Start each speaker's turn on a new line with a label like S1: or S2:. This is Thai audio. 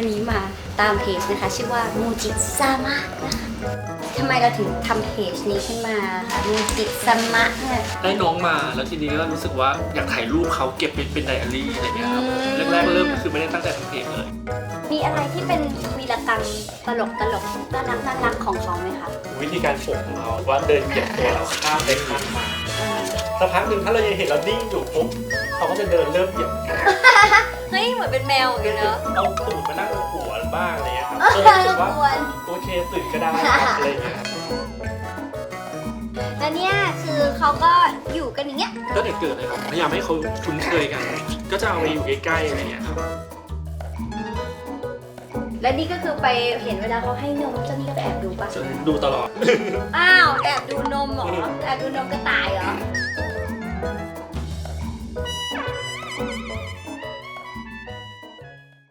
S1: วันนี้มาตามเพจนะคะ ชื่อว่ามูจิซามะนะคะทำไมเราถึงทำเพจนี้ขึ้นมาคะมูจิซามะเนี่ย
S2: ได้น้องมาแล้วทีนี้ก็รู้สึกว่าอยากถ่ายรูปเขาเก็บเป็นเป็นไดอารี่อะไรเงี้ยครับ
S1: อืม
S2: แรกๆเริ่มก็คือไม่ได้ตั้งใจทำเพจเลย
S1: มีอะไรที่เป็นวีรกรรมตลกตลกน่ารักน่ารักของเขาไหมคะ
S3: วิธีการปลุกของเขาว่าเดินเหยียบตัวเราข้ามไปข้ามมา
S1: เออ
S3: สักพักหนึ่งถ้าเรายังเห็นเรานิ่งอยู่ปุ๊บเขาก็จะเดินเริ่มเหยียบ
S1: เแมวเหมือนกันเนอะ
S3: เอาตูดมานั่งบนหัวบ้างอะไรเงี้ยครับ
S1: เอ
S3: ก็
S1: อ
S3: รู้สึกว่า
S1: ควร
S3: โอเคตื่นก็ได้ครับอะไรเงี้ย
S1: แล้วเนี่ยคือเขาก็อยู่กันอย่างเงี้ย
S2: ก็เด็กเกิดเลยครับพยายามให้เขาคุ้นเคยกัน ก็จะเอาไปอยู่ใกล้ๆอะไรเงี้ยครับ
S1: และนี่ก็คือไปเห็นเวลาเขาให้นมเจ้านี่ก็ไปแอบดูปะ
S2: จะดูตลอด
S1: อ้าว แอบดูนมเหรอ แอบดูนมกระต่ายเหรอ